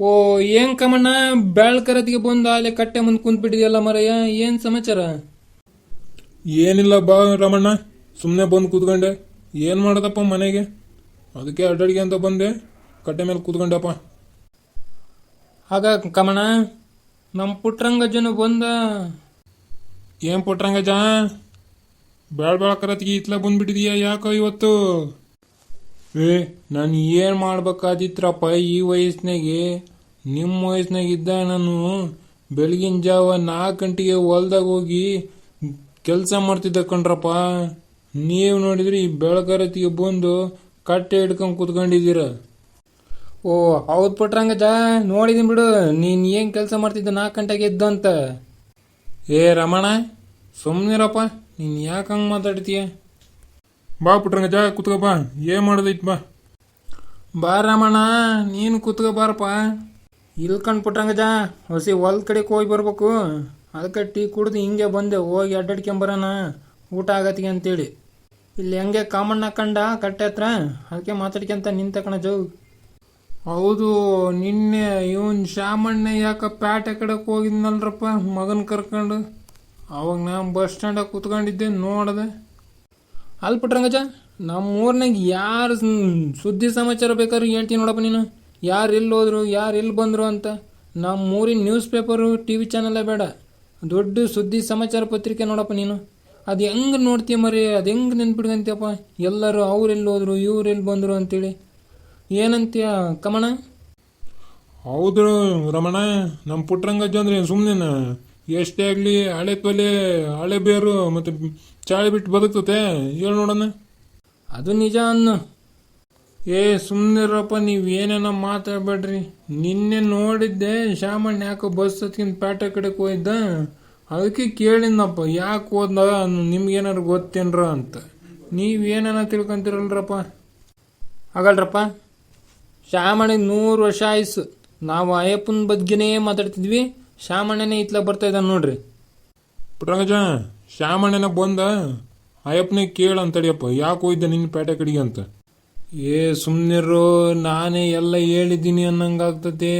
ಓ ಏನ್ ಕಮಣ್ಣ? ಬೆಳ್ಕರತಿಗೆ ಬಂದ ಅಲ್ಲಿ ಕಟ್ಟೆ ಮುಂದೆ ಕುಂತ್ಬಿಟ್ಟಿದೆಯಲ್ಲ ಮರಯ್ಯ ಏನ್ ಸಮಾಚಾರ? ಏನಿಲ್ಲ ಬಾ ರಮಣ್ಣ ಸುಮ್ಮನೆ ಬಂದು ಕೂತ್ಕೊಂಡೆ. ಏನು ಮಾಡೋದಪ್ಪ ಮನೆಗೆ? ಅದಕ್ಕೆ ಅಡ್ಡಾಡಿಗೆ ಅಂತ ಬಂದೆ. ಕಟ್ಟೆ ಮೇಲೆ ಕೂತ್ಕೊಂಡಪ್ಪ. ಆಗ ಕಮಣ್ಣ ನಮ್ಮ ಪುಟ್ರಂಗಜ್ಜನ ಬಂದ. ಏನು ಪುಟ್ರಂಗಜ್ಜ ಬೇಳ ಕರತಿಗೆ ಇತ್ಲ ಬಂದ್ಬಿಟ್ಟಿದೀಯ ಯಾಕೋ ಇವತ್ತು? ಏ ನಾನು ಏನು ಮಾಡ್ಬೇಕಾದಿತ್ರಪ್ಪ ಈ ವಯಸ್ಸಿನಾಗೆ? ನಿಮ್ಮ ವಯಸ್ಸಿನಾಗ ಇದ್ದ ನಾನು ಬೆಳಗಿನ ಜಾವ ನಾಲ್ಕು ಗಂಟೆಗೆ ಹೊಲ್ದಾಗ ಹೋಗಿ ಕೆಲಸ ಮಾಡ್ತಿದ್ದೆ ಕಣ್ರಪ್ಪ. ನೀವು ನೋಡಿದ್ರಿ ಈ ಬೆಳಗರತಿಗೆ ಬಂದು ಕಟ್ಟೆ ಹಿಡ್ಕೊಂಡು ಕೂತ್ಕೊಂಡಿದ್ದೀರ. ಓ ಹೌದ್ ಜಾ ನೋಡಿದೀನಿ ಬಿಡು ನೀನ್ ಏನ್ ಕೆಲಸ ಮಾಡ್ತಿದ್ದ ನಾಲ್ಕು ಗಂಟೆಗೆ ಇದ್ದ ಅಂತ ಏ ರಮಣ ಸುಮ್ಮನಿರಪ್ಪ ನೀನು ಯಾಕೆ ಹಂಗೆ ಮಾತಾಡ್ತೀಯ? ಬಾ ಪುಟ್ರಂಗಜ ಕುತ್ಕೋ ಬಾ. ಏನು ಮಾಡೋದೈತ್ ಬಾ. ಬಾ ರಮಣ ನೀನು ಕೂತ್ಕೋ ಬಾರಪ್ಪ. ಇಲ್ಕಂಡ್ ಪುಟ್ರಂಗಜ್ಜ ಹೊಸಿ ಹೊಲದ ಕಡೆಗೆ ಹೋಗಿ ಬರ್ಬೇಕು. ಅದಕ್ಕೆ ಟೀ ಕುಡ್ದು ಹಿಂಗೆ ಬಂದೆ, ಹೋಗಿ ಅಡ್ಡಾಡ್ಕೊಂಬರೋಣ. ಊಟ ಆಗತ್ತಿಗೆ ಅಂತೇಳಿ. ಇಲ್ಲಿ ಹೆಂಗೆ ಕಾಮಣ್ಣ ಕಂಡ ಕಟ್ಟೆ ಹತ್ರ ಅದಕ್ಕೆ ಮಾತಾಡ್ಕೊಂತ ನಿಂತ ಕಣ ಜೋ. ಹೌದು, ನಿನ್ನೆ ಇವನ್ ಶಾಮಣ್ಣ ಯಾಕ ಪ್ಯಾಟೆ ಕಡೆಗೆ ಹೋಗಿದ್ನಲ್ರಪ್ಪ ಮಗನ್ ಕರ್ಕೊಂಡು? ಅವಾಗ ನಾನು ಬಸ್ ಸ್ಟ್ಯಾಂಡಾಗ ಕುತ್ಕೊಂಡಿದ್ದೆ, ನೋಡಿದೆ. ಅಲ್ಲಿ ಪುಟ್ರಂಗಜ್ಜ ನಮ್ಮ ಊರ್ನಾಗ ಯಾರು ಸುದ್ದಿ ಸಮಾಚಾರ ಬೇಕಾದ್ರೂ ಹೇಳ್ತೀನಿ ನೋಡಪ್ಪ ನೀನು. ಯಾರು ಎಲ್ಲಿ ಹೋದರು ಯಾರು ಎಲ್ಲಿ ಬಂದರು ಅಂತ ನಮ್ಮ ಊರಿನ ನ್ಯೂಸ್ ಪೇಪರು ಟಿ ವಿ ಚಾನಲೇ ಬೇಡ. ದೊಡ್ಡ ಸುದ್ದಿ ಸಮಾಚಾರ ಪತ್ರಿಕೆ ನೋಡಪ್ಪ ನೀನು. ಅದು ಹೆಂಗೆ ನೋಡ್ತೀಯ ಮರಿ ಅದು ಹೆಂಗೆ ನೆನ್ಪಿಡ್ಕಂತೀಯಪ್ಪ ಎಲ್ಲರೂ ಅವ್ರು ಎಲ್ಲಿ ಹೋದ್ರು ಇವ್ರು ಎಲ್ಲಿ ಬಂದರು ಅಂತೇಳಿ. ಏನಂತೀಯ ಕಮಣ? ಹೌದು ರಮಣ ನಮ್ಮ ಪುಟ್ಟರಂಗಜ್ಜ ಅಂದ್ರೆ ಸುಮ್ಮನೆ ಎಷ್ಟೇ ಆಗಲಿ ಹಳೆ ತೊಲೆ ಹಳೆ ಬೇರು ಮತ್ತು ಚಾಳಿ ಬಿಟ್ಟು ಬದುಕ್ತತೆ. ಹೇಳಿ ನೋಡೋಣ. ಅದು ನಿಜ ಅನ್ನು. ಏ ಸುಮ್ಮನಿರಪ್ಪ ನೀವು ಏನೇನ ಮಾತಾಡ್ಬೇಡ್ರಿ. ನಿನ್ನೆ ನೋಡಿದ್ದೆ ಶಾಮಣ್ಣ ಯಾಕೋ ಬಸ್ ಹತ್ಕಿಂತ ಪೇಟೆ ಕಡೆಗೆ ಹೋಯ್ದ? ಅದಕ್ಕೆ ಕೇಳಿದ್ನಪ್ಪ, ಯಾಕೆ ಹೋದ ನಿಮ್ಗೇನಾರು ಗೊತ್ತೇನ್ರ ಅಂತ. ನೀವೇನೇನ ತಿಳ್ಕೊಂತೀರಲ್ರಪ್ಪ. ಆಗಲ್ರಪ್ಪ ಶ್ಯಾಮಣ್ಣಗೆ ನೂರು ವರ್ಷ ಆಯ್ಸು. ನಾವು ಅಯ್ಯಪ್ಪನ ಬಗ್ಗೆನೇ ಮಾತಾಡ್ತಿದ್ವಿ. ಶ್ಯಾಮಣ್ಣನೇ ಇತ್ಲ ಬರ್ತಾ ಇದ್ದಾನೆ ನೋಡ್ರಿ. ಪುಟ್ರಂಗಜ ಶ್ಯಾಮಣ್ಣನ ಬಂದ? ಅಯ್ಯಪ್ಪನಿಗೆ ಕೇಳಂತಡಿಯಪ್ಪ ಯಾಕೆ ಹೋಯ್ದ ನಿನ್ನ ಪೇಟೆ ಕಡೆಗೆ ಅಂತ. ಏ ಸುಮ್ಮನಿರು ನಾನೇ ಎಲ್ಲ ಹೇಳಿದ್ದೀನಿ ಅನ್ನಂಗಾಗ್ತತೆ.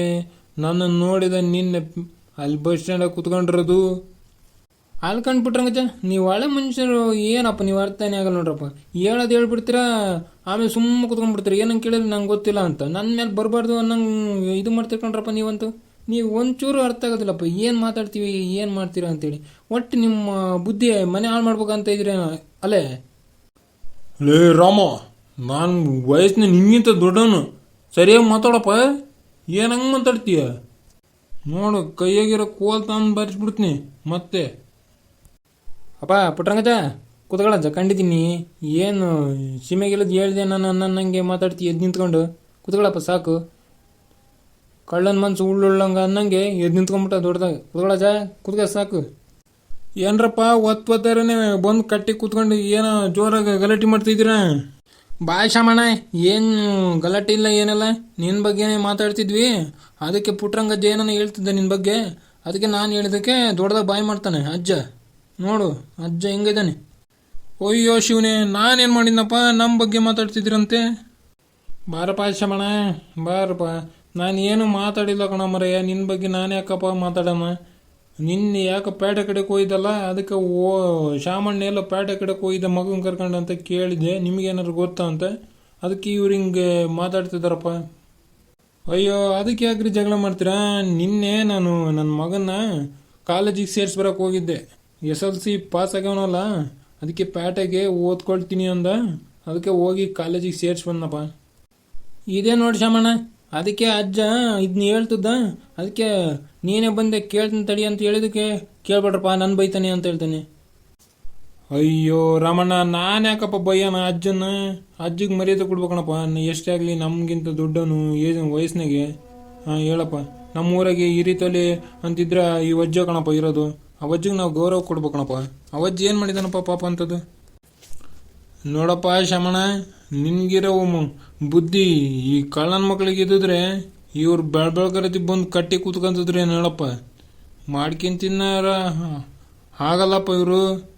ನನ್ನ ನೋಡಿದ ನಿನ್ನೆ ಅಲ್ಲಿ ಬಸ್ ಸ್ಟ್ಯಾಂಡಾಗ ಕುತ್ಕೊಂಡಿರೋದು. ಅಲ್ಲಿ ಕಂಡ್ಬಿಟ್ರಂಗಚ್ಚ ನೀವು ಒಳ್ಳೆ ಮನುಷ್ಯರು, ಏನಪ್ಪ ನೀವು ಅರ್ಥನೇ ಆಗಲ್ಲ ನೋಡ್ರಪ್ಪ. ಹೇಳೋದು ಹೇಳ್ಬಿಡ್ತೀರಾ, ಆಮೇಲೆ ಸುಮ್ಮನೆ ಕುತ್ಕೊಂಡ್ಬಿಡ್ತೀರಿ? ಏನಂಗೆ ಕೇಳಿದ್ರೆ ನಂಗೆ ಗೊತ್ತಿಲ್ಲ ಅಂತ. ನನ್ನ ಮೇಲೆ ಬರಬಾರ್ದು ಅನ್ನಂಗೆ ಇದು ಮಾಡ್ತಿರ್ಕೊಂಡ್ರಪ್ಪ ನೀವಂತೂ. ನೀವು ಒಂಚೂರು ಅರ್ಥ ಆಗೋದಿಲ್ಲಪ್ಪ, ಏನು ಮಾತಾಡ್ತೀವಿ, ಏನು ಮಾಡ್ತೀರಾ ಅಂತೇಳಿ. ಒಟ್ಟು ನಿಮ್ಮ ಬುದ್ಧಿ ಮನೆ ಹಾಳು ಮಾಡ್ಬೇಕಂತ ಇದ್ರೆ ಅಲ್ಲೇ? ಲೇ ರಾಮ ನಾನು ವಯಸ್ಸಿನ ನಿನ್ಗಿಂತ ದೊಡ್ಡವನು. ಸರಿಯಾಗಿ ಮಾತಾಡಪ್ಪ ಏನು ಹಂಗೆ ಮಾತಾಡ್ತೀಯ? ನೋಡು, ಕೈಯಾಗಿರೋ ಕೋಲ್ ತಂದು ಬರೆಸ್ಬಿಡ್ತೀನಿ, ಮತ್ತೆ. ಅಪ್ಪ ಪುಟ್ರಂಗಜ ಕೂತ್ಕೊಳ್ಳ ಕಂಡಿದ್ದೀನಿ. ಏನು ಸೀಮೆಗೆಲ್ಲದು ಹೇಳಿದೆ ನಾನು ಅನ್ನಂಗೆ ಮಾತಾಡ್ತಿ ಎದ್ದು ನಿಂತ್ಕೊಂಡು. ಕೂತ್ಕೊಳ್ಳಪ್ಪ, ಸಾಕು. ಕಳ್ಳನ ಮನ್ಸು ಉಳ್ಳುಳ್ಳಂಗೆ ಅನ್ನಂಗೆ ಎದ್ದು ನಿಂತ್ಕೊಂಡ್ಬಿಟ್ಟ ದೊಡ್ಡದಾಗ. ಕುತ್ಕೊಳ್ಳಜ್ಜ ಕೂತ್ಕ, ಸಾಕು. ಏನ್ರಪ್ಪ, ಒತ್ತು ಬಂದು ಕಟ್ಟಿ ಕೂತ್ಕೊಂಡು ಏನೋ ಜೋರಾಗಿ ಗಲಾಟೆ ಮಾಡ್ತಿದ್ದೀರಾ? ಬಾಯ್ ಶಾಮಣ್ಣ ಏನು ಗಲಾಟೆ ಇಲ್ಲ ಏನಿಲ್ಲ? ನಿನ್ನ ಬಗ್ಗೆನೇ ಮಾತಾಡ್ತಿದ್ವಿ. ಅದಕ್ಕೆ ಪುಟ್ರಂಗಜ್ಜ ಏನನ್ನ ಹೇಳ್ತಿದ್ದೆ ನಿನ್ನ ಬಗ್ಗೆ. ಅದಕ್ಕೆ ನಾನು ಹೇಳಿದಕ್ಕೆ ದೊಡ್ಡದಾಗ ಬಾಯ್ ಮಾಡ್ತಾನೆ ಅಜ್ಜ. ನೋಡು, ಅಜ್ಜ ಹೆಂಗಿದ್ದಾನೆ ಅಯ್ಯೋ ಶಿವನೇ, ನಾನೇನು ಮಾಡಿದ್ನಪ್ಪ? ನಮ್ಮ ಬಗ್ಗೆ ಮಾತಾಡ್ತಿದ್ರಂತೆ ಬಾರಪ್ಪ ಶಮಣ, ಬಾರಪ್ಪ. ನಾನು ಏನು ಮಾತಾಡಿಲ್ಲ ಕಣ ಮರಯ್ಯ. ನಿನ್ನ ಬಗ್ಗೆ ನಾನು ಯಾಕಪ್ಪ ಮಾತಾಡೋಣ ನಿನ್ನೆ ಯಾಕೆ ಪೇಟೆ ಕಡೆ ಕೊಯ್ದಲ್ಲ ಅದಕ್ಕೆ ಓ, ಶಾಮಣ್ಣ ಎಲ್ಲ ಪೇಟೆ ಕಡೆ ಕೊಯ್ದ ಮಗನ ಕರ್ಕೊಂಡು ಅಂತ ಕೇಳಿದೆ. ನಿಮಗೇನಾದ್ರು ಗೊತ್ತಾ ಅಂತ? ಅದಕ್ಕೆ ಇವ್ರು ಹಿಂಗೆ ಮಾತಾಡ್ತಿದ್ದಾರಪ್ಪ ಅಯ್ಯೋ, ಅದಕ್ಕೆ ಯಾಕ್ರಿ ಜಗಳ ಮಾಡ್ತೀರಾ? ನಿನ್ನೆ ನಾನು ನನ್ನ ಮಗನ್ನ ಕಾಲೇಜಿಗೆ ಸೇರ್ಸಿ ಬರಕ್ಕೆ ಹೋಗಿದ್ದೆ. ಎಸ್ ಎಲ್ ಸಿ ಪಾಸ್ ಆಗ್ಯವನಲ್ಲ? ಅದಕ್ಕೆ ಪೇಟೆಗೆ ಓದ್ಕೊಳ್ತೀನಿ ಅಂದ. ಅದಕ್ಕೆ ಹೋಗಿ ಕಾಲೇಜಿಗೆ ಸೇರಿಸಿ ಬಂದಪ್ಪ ಇದೇ ನೋಡಿ ಶಾಮಣ್ಣ. ಅದಕ್ಕೆ ಅಜ್ಜ ಇದನ್ನ ಹೇಳ್ತಿದ್ದ? ಅದಕ್ಕೆ ನೀನೇ ಬಂದೆ ಕೇಳ್ತೀನಿ ತಡಿ ಅಂತ ಹೇಳಿದಕ್ಕೆ ಕೇಳ್ಬೇಡ್ರಪ್ಪ, ನಾನು ಬೈತಾನೆ ಅಂತ ಹೇಳ್ತಾನೆ. ಅಯ್ಯೋ ರಮಣ್ಣ ನಾನು ಯಾಕಪ್ಪ ಬಯ್ಯನ ಅಜ್ಜನ ಅಜ್ಜಿಗೆ ಮರ್ಯಾದೆ ಕೊಡ್ಬೇಕಣಪ್ಪ ಎಷ್ಟೇ ಆಗಲಿ ನಮಗಿಂತ ದೊಡ್ಡನು ಏಜ್, ವಯಸ್ಸಿನಾಗೆ. ಹಾಂ, ಹೇಳಪ್ಪ ನಮ್ಮ ಊರಾಗೆ ಈ ರೀತಿಯಲ್ಲಿ ಅಂತಿದ್ರೆ ಈ ವಜ್ಜ ಕಣಪ್ಪ ಇರೋದು. ಆ ವಜ್ಜಿಗೆ ನಾವು ಗೌರವ ಕೊಡ್ಬೇಕಣಪ್ಪ. ಆ ವಜ್ಜ ಏನು ಮಾಡಿದಾನಪ್ಪ ಪಾಪ ಅಂತದ್ದು? ನೋಡಪ್ಪ ಶಮಣ ನಿನ್ಗಿರೋ ಬುದ್ಧಿ. ಈ ಕಳ್ಳನ ಮಕ್ಳಿಗೆ ಇದ್ದಿದ್ರೆ ಇವ್ರು ಬೆಳ್ ಬೆಳಕರತಿ ಬಂದು ಕಟ್ಟಿ ಕೂತ್ಕೊಂತಿದ್ರೆ ಹೇಳಪ್ಪ? ಮಾಡ್ಕೊಂಡ್ ತಿನ್ನಾರ? ಆಗಲ್ಲಪ್ಪ ಇವರು.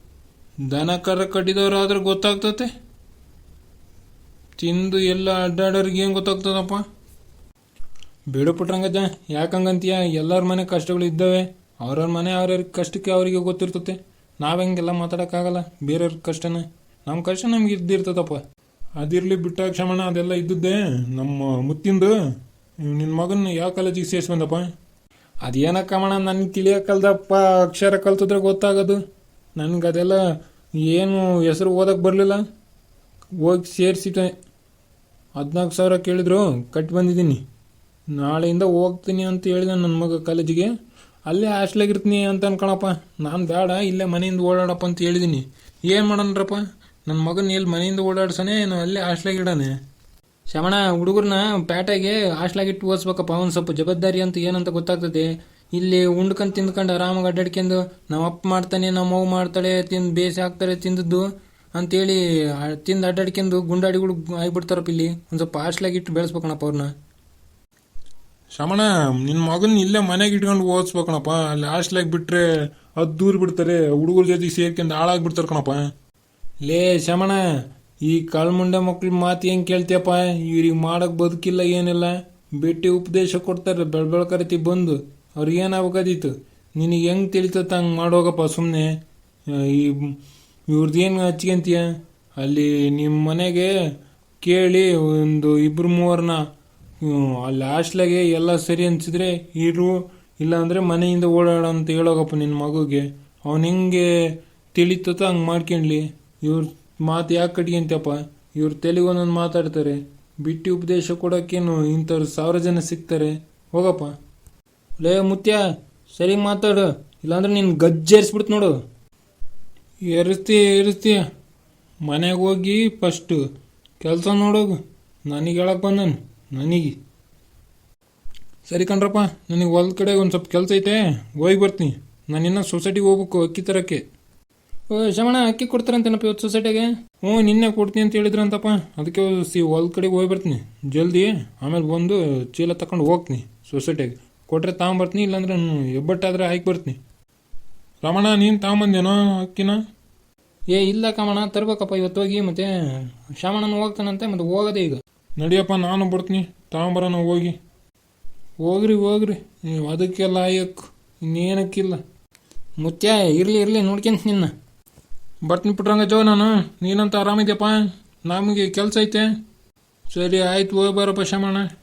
ದನ ಕರ ಕಟ್ಟಿದವ್ರು ಆದ್ರೆ ಗೊತ್ತಾಗ್ತತೆ? ತಿಂದು ಎಲ್ಲ ಅಡ್ಡಾಡೋರಿಗೆ ಏನು ಗೊತ್ತಾಗ್ತದಪ್ಪ? ಬಿಡು ಪುಟ್ರಂಗಜ್ಜ ಯಾಕಂಗಂತೀಯ? ಎಲ್ಲರ ಮನೆ ಕಷ್ಟಗಳು ಇದ್ದಾವೆ. ಅವ್ರವ್ರ ಮನೆ ಅವ್ರವ್ರ ಕಷ್ಟಕ್ಕೆ ಅವರಿಗೆ ಗೊತ್ತಿರ್ತತೆ. ನಾವೆಂಗೆಲ್ಲ ಮಾತಾಡೋಕ್ಕಾಗಲ್ಲ? ಬೇರೆಯವ್ರ ಕಷ್ಟನೇ. ನಮ್ಮ ಕಷ್ಟ ನಮ್ಗೆ ಇದ್ದಿರ್ತದಪ್ಪ. ಅದಿರಲಿ ಬಿಟ್ಟ ಕ್ಷಮಣ ಅದೆಲ್ಲ ಇದ್ದದ್ದೇ ನಮ್ಮ ಮುತ್ತಿಂದು. ನಿನ್ನ ಮಗನ ಯಾವ ಕಾಲೇಜಿಗೆ ಸೇರಿಸಿ ಬಂದಪ್ಪ ಅದೇನಕ್ಕಮ್ಮಣ ನನಗೆ ತಿಳಿಯೋಕಲ್ದಪ್ಪ ಅಕ್ಷರ ಕಲ್ತಿದ್ರೆ ಗೊತ್ತಾಗೋದು. ನನಗೆ ಅದೆಲ್ಲ ಏನು ಹೆಸರು ಓದಕ್ಕೆ ಬರಲಿಲ್ಲ. ಹೋಗಿ ಸೇರಿಸಿಟ್ಟೆ. ಹದಿನಾಲ್ಕು ಸಾವಿರ ಕೇಳಿದ್ರು, ಕಟ್ಟಿ ಬಂದಿದ್ದೀನಿ. ನಾಳೆಯಿಂದ ಹೋಗ್ತೀನಿ ಅಂತ ಹೇಳಿದ ನನ್ನ ಮಗ ಕಾಲೇಜಿಗೆ. ಅಲ್ಲೇ ಹಾಸ್ಟ್ಲಾಗಿರ್ತೀನಿ ಅಂತ ಅನ್ಕೊಳಪ್ಪ ನಾನು ಬೇಡ, ಇಲ್ಲೇ ಮನೆಯಿಂದ ಓಡಾಡಪ್ಪ ಅಂತ ಹೇಳಿದ್ದೀನಿ ಏನು ಮಾಡೋಣ್ರಪ್ಪ ನನ್ನ ಮಗನ ಎಲ್ಲಿ ಮನೆಯಿಂದ ಓಡಾಡ್ಸೋನೆ ಏನು ಅಲ್ಲೇ ಹಾಸ್ಟ್ಲಾಗಿಡಾನೆ ಶಮಣ ಹುಡುಗರನ್ನ ಹಾಸ್ಟ್ಲಾಗೆ ಇಟ್ಟು ಓದಿಸ್ಬೇಕಪ್ಪ, ಅವ್ನು ಸ್ವಲ್ಪ ಜವಾಬ್ದಾರಿ ಅಂತ ಏನಂತ ಗೊತ್ತಾಗ್ತದೆ. ಇಲ್ಲಿ ಉಂಡ್ಕೊಂಡು ತಿಂದ್ಕೊಂಡು ಆರಾಮಾಗಿ ಅಡ್ಡಾಡ್ಕೊಂಡು ನಮ್ಮ ಅಪ್ಪ ಮಾಡ್ತಾನೆ ನಮ್ಮ ಮಗು ಮಾಡ್ತಾಳೆ, ತಿಂದು ಬೇಸಿ ಹಾಕ್ತಾರೆ, ತಿಂದದ್ದು ಅಂತೇಳಿ ತಿಂದು ಅಡ್ಡಾಡ್ಕೊಂಡು ಗುಂಡಾಡಿಗಳು ಆಗಿಬಿಡ್ತಾರಪ್ಪ ಇಲ್ಲಿ. ಒಂದು ಸ್ವಲ್ಪ ಹಾಸ್ಟ್ಲಾಗಿಟ್ಟು ಬೆಳೆಸ್ಬೇಕಣಪ್ಪ ಅವ್ರನ್ನ ಶಮಣ ನಿನ್ನ ಮಗನ ಇಲ್ಲೇ ಮನೆಗೆ ಇಟ್ಕೊಂಡು ಓದಿಸ್ಬೇಕಣಪ್ಪ. ಅಲ್ಲಿ ಹಾಸ್ಟ್ಲಾಗಿ ಬಿಟ್ಟರೆ ಅದು ದೂರ ಬಿಡ್ತಾರೆ, ಹುಡುಗರ ಜೊತೆಗೆ ಸೇರ್ಕೊಂಡು ಹಾಳಾಗ್ಬಿಡ್ತಾರೆ ಕಣಪ್ಪ. ಲೇ ಶಮಣ, ಈ ಕಳ್ಮುಂಡೆ ಮಕ್ಳ ಮಾತು ಹೆಂಗ್ ಕೇಳ್ತೀಯಪ್ಪ? ಇವ್ರಿಗೆ ಮಾಡಕ್ ಬದುಕಿಲ್ಲ ಏನಿಲ್ಲ. ಭೇಟಿ ಉಪದೇಶ ಕೊಡ್ತಾರೆ ಬೆಳ್ಬೆಳ್ ಬೆಳ್ಕರತಿ ಬಂದು. ಅವ್ರಿಗೆ ಏನಾಗಬೇಕಾದಿತ್ತು ನಿನಗೆ ಹೆಂಗ್ ತಿಳಿತತ್ತ ಹಂಗೆ ಮಾಡೋಗಪ್ಪ ಸುಮ್ಮನೆ ಈ ಇವ್ರದ್ದೇನು ಹಚ್ಕೊಂತೀಯ ಅಲ್ಲಿ ನಿಮ್ಮ ಮನೆಗೆ ಕೇಳಿ ಒಂದು ಇಬ್ರು ಮೂವರನ್ನ ಅಲ್ಲಿ ಹಾಸ್ಟ್ಲಾಗೆ ಎಲ್ಲ ಸರಿ ಅನ್ಸಿದ್ರೆ ಇರು, ಇಲ್ಲಾಂದ್ರೆ ಮನೆಯಿಂದ ಓಡಾಡ ಅಂತ ಹೇಳೋಗಪ್ಪ ನಿನ್ನ ಮಗುಗೆ. ಅವನು ಹೆಂಗೆ ತಿಳಿತತ್ತ ಹಂಗೆ ಮಾಡ್ಕೊಂಡ್ಲಿ. ಇವ್ರ ಮಾತು ಯಾಕೆ ಕಟ್ಕೊಂತಪ್ಪ ಇವ್ರ ತೆಲಿಗೆ ಒಂದೊಂದು ಮಾತಾಡ್ತಾರೆ. ಬಿಟ್ಟು ಉಪದೇಶ ಕೊಡೋಕ್ಕೇನು ಇಂಥವ್ರು ಸಾವಿರ ಜನ ಸಿಗ್ತಾರೆ. ಹೋಗಪ್ಪ. ಲೇ ಮುತ್ಯ, ಸರಿ ಮಾತಾಡು. ಇಲ್ಲಾಂದ್ರೆ ನೀನು ಗಜ್ಜೇರಿಸ್ಬಿಡ್ತು ನೋಡು. ಏರಿಸ್ತೀಯ ಏರಿಸ್ತೀಯ ಮನೆಗೆ ಹೋಗಿ ಫಸ್ಟು ಕೆಲಸ ನೋಡೋಗು. ನನಗೆ ಹೇಳಕ್ಕೆ ಬಂದನು. ನನಗೆ. ಸರಿ ಕಣ್ರಪ್ಪ, ನನಗೆ ಹೊಲ್ದ ಕಡೆ ಒಂದು ಸ್ವಲ್ಪ ಕೆಲಸ ಐತೆ. ಹೋಗಿ ಬರ್ತೀನಿ. ನಾನು ಇನ್ನೂ ಸೊಸೈಟಿಗೆ ಹೋಗ್ಬೇಕು ಅಕ್ಕಿ ತರಕ್ಕೆ. ಶಮಣ ಅಕ್ಕಿ ಕೊಡ್ತಾರಂತೇನಪ್ಪ ಇವತ್ತು ಸೊಸೈಟಿಗೆ? ಹ್ಞೂ ನಿನ್ನೆ ಕೊಡ್ತೀನಿ ಅಂತ ಹೇಳಿದ್ರಂತಪ್ಪ ಅದಕ್ಕೆ ಸಿ ಹೊಲ್ ಕಡೆಗೆ ಹೋಗಿ ಬರ್ತೀನಿ. ಜಲ್ದಿ, ಆಮೇಲೆ ಬಂದು ಚೀಲ ತಗೊಂಡು ಹೋಗ್ತೀನಿ ಸೊಸೈಟಿಗೆ. ಕೊಟ್ಟರೆ ತಗೊಂಬರ್ತೀನಿ, ಇಲ್ಲಾಂದ್ರೆ ಎಬ್ಬಟ್ಟಾದ್ರೆ ಹಾಕಿ ಬರ್ತೀನಿ. ರಮಣ, ನೀನು ತಗೊಂಬಂದೇನೋ ಅಕ್ಕಿನ? ಏ, ಇಲ್ಲ ಕಮಣ, ತರ್ಬೇಕಪ್ಪ ಇವತ್ತು ಹೋಗಿ, ಮತ್ತೆ ಶಾಮಣ್ಣನ ಹೋಗ್ತಾನಂತೆ, ಮತ್ತೆ ಹೋಗೋದೇ ಈಗ. ನಡಿಯಪ್ಪ, ನಾನು ಬರ್ತೀನಿ, ತಗೊಂಬರೋಣ ಹೋಗಿ. ಹೋಗ್ರಿ ಹೋಗ್ರಿ. ಅದಕ್ಕೆಲ್ಲ ಆಯಕ್ ಇನ್ನೇನಕ್ಕಿಲ್ಲ. ಮುತ್ಯ ಇರಲಿ ಇರಲಿ ನೋಡ್ಕೊಂತ ನಿನ್ನ. ಬರ್ತೀನಿ ಪುಟ್ರಂಗ ಜೋ ನಾನು. ನೀನಂತ ಆರಾಮಿದ್ಯಪ್ಪ? ನಮಗೆ ಕೆಲಸ ಐತೆ. ಸರಿ ಆಯ್ತು ಹೋಗಿ ಬರಪ್ಪ ಶಮಣ್ಣ